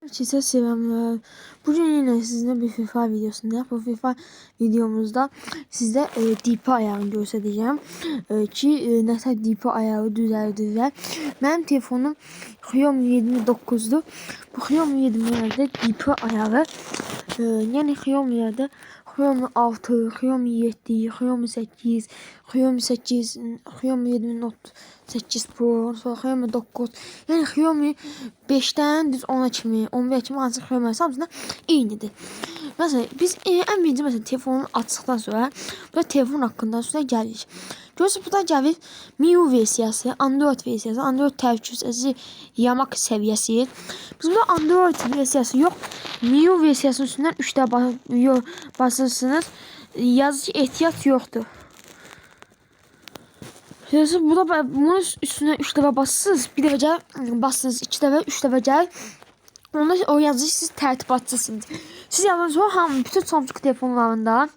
Herkese selamlar. Bugün yine sizinle bir FIFA videosunda. Bu FIFA videomuzda size e, DP ayağını göstereceğim. E, ki e, nəsə DP ayağı düzəldirlər. Mənim telefonum Xiaomi 29'du. Bu Xiaomi 20'lerde DP ayağı. E, yəni Xiaomi'lerde Xiaomi 6, Xiaomi 7, Xiaomi 8, Xiaomi 8, Xiaomi 7 Note 8 Pro, sonra Xiaomi 9. Yəni Xiaomi 5-dən düz 10-a kimi, 11-ə kimi hansı Xiaomi hamısında eynidir. Məsələn, biz e, ən birinci məsələn telefonu açdıqdan sonra burada telefon haqqında sonra gəlirik. Görürsünüz burada gəlir MIUI versiyası, Android versiyası, Android təvəkkülsüzü yamaq səviyyəsi. Biz burada Android versiyası yox, MIUI versiyasının üstündən 3 dəfə basırsınız. Yazı ki, ehtiyat yoxdur. Yazı burada ba- bunun üstüne 3 dəfə basırsınız, bir dəfə gəl basırsınız, 2 dəfə, 3 dəfə gəl. Onda o yazı siz tərtibatçısınız. Siz yazdan sonra hamı bütün Samsung telefonlarında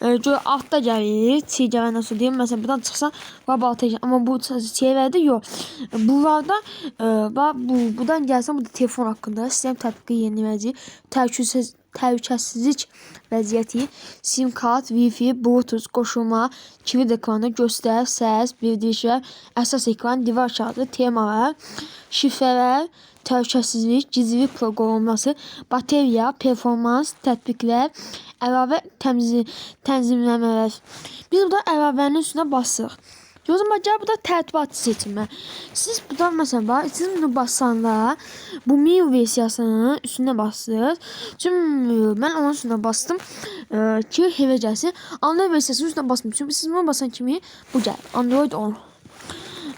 e, gör altda gəlir, gəlir nasıl deyim, məsələn buradan çıxsan qab alta gəlir. Amma bu şeylərdə yox. Bunlarda e, bax bu buradan gəlsən burada telefon haqqında sistem tətbiqi yeniləyəcək. Təhlükəsiz təhlükəsizlik vəziyyəti, sim kart, Wi-Fi, Bluetooth qoşulma, kilit ekranı, göstər, səs, bildirişlər, əsas ekran, divar kağıdı, temalar, şifrələr, təhlükəsizlik, gizlilik proqramlaması, bateriya, performans, tətbiqlər, əlavə təmzi tənzimləmələr. Biz burada əlavənin üstünə basırıq. Gözüm bacağı burada tərtibatı seçimi. Siz burada mesela bak, siz bunu basanda bu MIUI versiyasının üstüne bastınız. Şimdi ben onun üstüne bastım ee, ki heve gelsin. Android versiyasının üstüne basmışım. Siz bunu basan kimi bu gel. Android 10.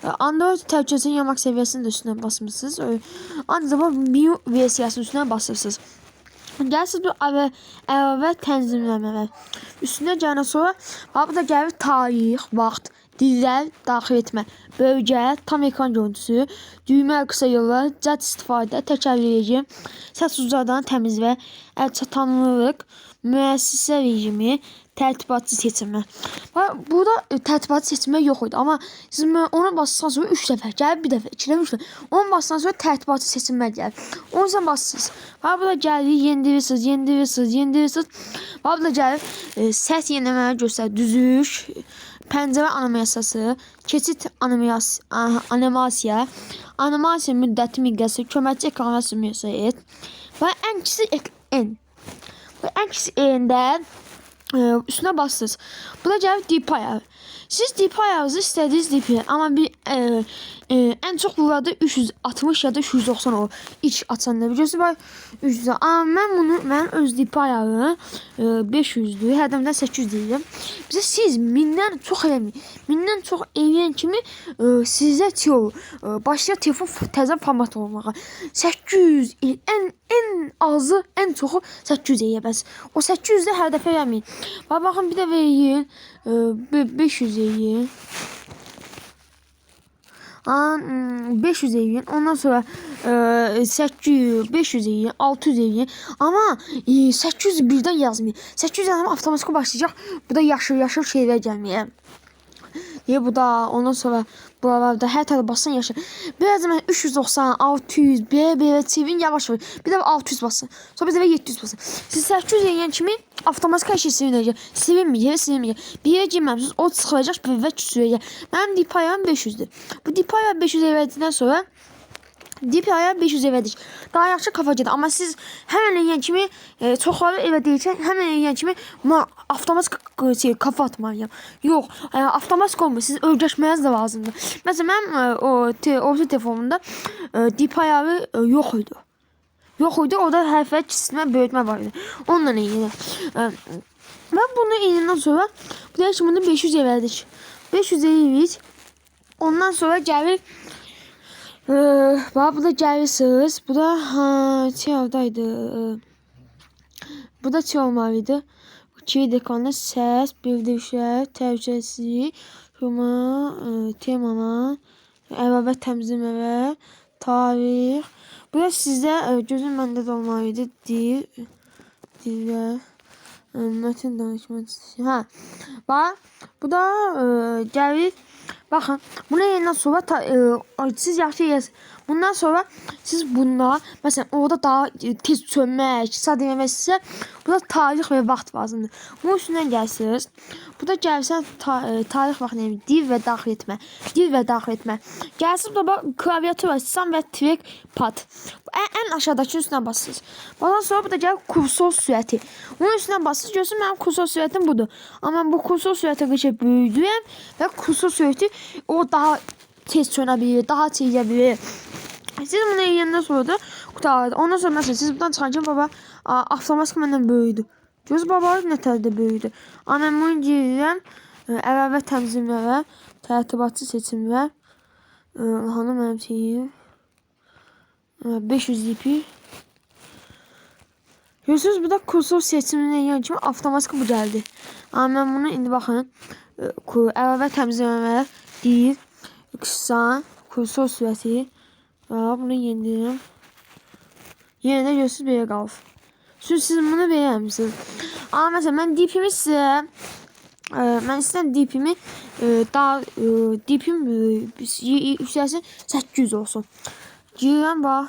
Ee, Android təhlükəsizlik yamaq səviyyəsinin də üstünə basmışsınız. Ee, Aynı zamanda MIUI versiyasının üstüne basırsınız. Gəlsiz bu əvvəl, əvvəl tənzimləmələr. Üstünə gələn sonra bax burada gəlir tarix, vaxt, dillər daxil etmə, bölgə, tam ekran görüntüsü, düymə qısa yollar, cət istifadə, təkərli rejim, səs ucadan təmiz və əlçatanlıq, müəssisə rejimi, tərtibatçı seçimi. Burada e, tərtibatçı seçimi yox idi. Amma siz ona basdıqdan sonra 3 dəfə gəlir, bir dəfə, 2 dəfə, 3 dəfə. Onu basdıqdan sonra tərtibatçı seçimə gəlir. Onu sən basırsınız. Bax burada gəlir, yendirirsiniz, yendirirsiniz, yendirirsiniz. Bax burada gəlir, e, səs yeniləmələri göstərir, düzüş, pəncərə animasiyası, keçid animas a- animasiya, animasiya müddəti miqyası, köməkçi ekran rəsmiyyəsi. Və ən kiçik en. Və ən kiçik endə e, üstüne bastınız. Bu da cevap dip ayağı. Siz dip ayağınızı istediğiniz dipi ama bir e, e, en çok burada 360 ya da 390 o iç açanda biliyorsunuz ben 300 ama ben bunu ben öz dip ayağı e, 500'dü hədəmdən 800 deyirəm. Bizə siz mindən çox eləməyin. Mindən çox eləyən kimi e, sizə tio e, telefon təzə format olmağa. 800 el- ən ən azı, ən çoxu 800 eləyə bəs. O 800 də hər dəfə eləməyin. Bax baxın bir də verin. E, be- 500 eləyin. Aa, hmm, 500 eləyin. Ondan sonra e, 800, 500 eləyin, 600 eləyin. Amma e, 800 birdən yazmayın. 800 yazma avtomatik başlayacaq. Bu da yaşıl-yaşıl şeylər gəlməyə. Niye bu da ondan sonra buralarda her tarafa basın yaşa. Biraz hemen 390, 600, bir böyle çevin yavaş yavaş. Bir de 600 basın. Sonra bir de 700 basın. Siz 800 yiyen kimi avtomatik her şey silinecek. Silinmeyecek, silinmeyecek. Bir yere girmemişsiniz o sıkılacak ve küsülecek. Benim dip ayağım 500'dü. Bu ayağı 500 verdikten sonra Dip ayağı 500 elədik. Daha yaxşı kafacadır. Amma siz həmən eləyən kimi e, çoxları elə deyəcək, həmən eləyən kimi ma avtomatik şey, kafa atmalıyam. Yox, e, avtomatik olmur. Siz öyrəşməniz də lazımdır. Məsələn, mənim e, o te, orta telefonumda e, ayağı e, yox idi. Yox idi. Orada hərfə kiçilmə, böyütmə var idi. Onunla eləyirəm. E, mən bunu eləyəndən sonra də şimdi bunu 500 elədik. 500 eləyirik. Ondan sonra gəlir ee, bu da gelirsiniz. Bu da ha, oradaydı. Ee, Bu da şey olmalıydı. Kilit ekranı ses, bildirişler, təhlükəsizlik, şuma, e, temalar, əlavə təmizləmələr, tarix. Bu da sizdə e, gözüm məndə də olmalıydı. Dil, dillər, e, mətin danışma. Ha. Bax, bu da e, gəlir Bakın buna yeniden sonra ta, e, siz yaxşı yiyəsiniz. Bundan sonra siz bununla mesela orada daha e, tez sönmək, sad yemək sizə burada tarix və vaxt lazımdır. Bunun üstündən gəlsiniz. Burada gəlsən ta, e, tarix vaxt neyim? Dil və daxil etmə. Dil və daxil etmə. Gəlsiniz burada bax, klaviatura, sistem və track pad. Ən, ən aşağıdakı üstünə basırsınız. Ondan sonra burada gəlir kursor sürəti. Onun üstünə basırsınız. Görürsünüz mənim kursor sürətim budur. Amma bu kursor sürəti qıça böyüdüyəm və kursor sürəti o daha tez sönə bilir, daha tez gedə bilir. Siz bunu yenidən sonra da qutardı. Ondan sonra məsələn siz buradan çıxarken baba avtomatik məndən böyüdü. Göz baba nə təldə böyüdü. Amma mən bunu deyirəm. Əlavə tənzimlərə, tərtibatçı seçimlər. Ə, Hanı mənim şeyim? Ə, 500 ipi. Görürsünüz burada kursor seçimine yan kimi avtomatik bu gəldi. Amma mən bunu indi baxın. Əlavə təmizləmələr deyil. Qısa, kursor sürəti. Aa, bunu yenileyim. Yine de gözsüz bir qalıb. Siz, siz bunu beğenmişsiniz. Ama mesela ben dipimi size e, ben istəyirəm dipimi e, daha e, dipim e, yüksəlsin 800 olsun. Girirəm bax.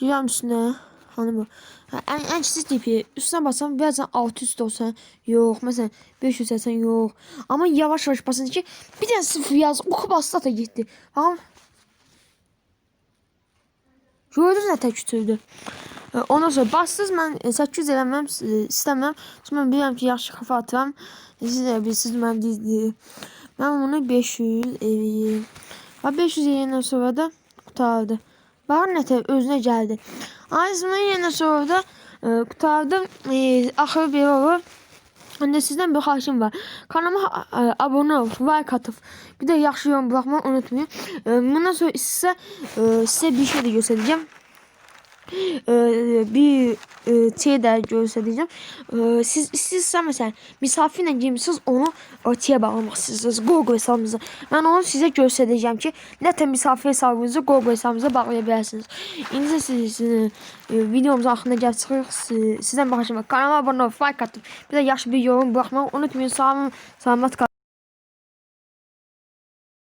Girirəm üstünə. Bu. Ha, ən, ən kiçik dipi üstünə basam bəzən 600 olsan yox, məsələn 500 olsan yox. Amma yavaş yavaş basın ki bir dənə sıfır yaz, oxu bastı da getdi. Baxın. Gördünüz nə tək kütürdü. E, Ondan sonra bastınız mən e, 800 eləməm e, istəmirəm. Sonra mən bilirəm ki, yaxşı kafa atıram. E, Siz də bilirsiniz mən dizdi. Mən bunu 500 eləyim. Ha 500 eləyəndən sonra da qutardı. Tək özünə gəldi. Aynısını yenə sonra e, qutardım. E, axırı belə olur. Anne sizden bir xahişim var. Kanalıma e, abone ol, like atıp bir de yaxşı yorum bırakmayı unutmayın. E, bundan sonra size e, size bir şey de göstereceğim. E, bir e, şey de göstereceğim. E, siz siz mesela misafirle girmişsiniz onu öteye bağlamışsınız Google hesabınıza. Ben onu size göstereceğim ki neten misafir hesabınızı Google hesabınıza bağlayabilirsiniz. İndi də siz, e, videomuz hakkında gəlsək sizden baxacağım. Kanalıma abone ol, like atıp bir de yaxşı bir yorum bırakmayı unutmayın. Sağ olun, salamat kalın.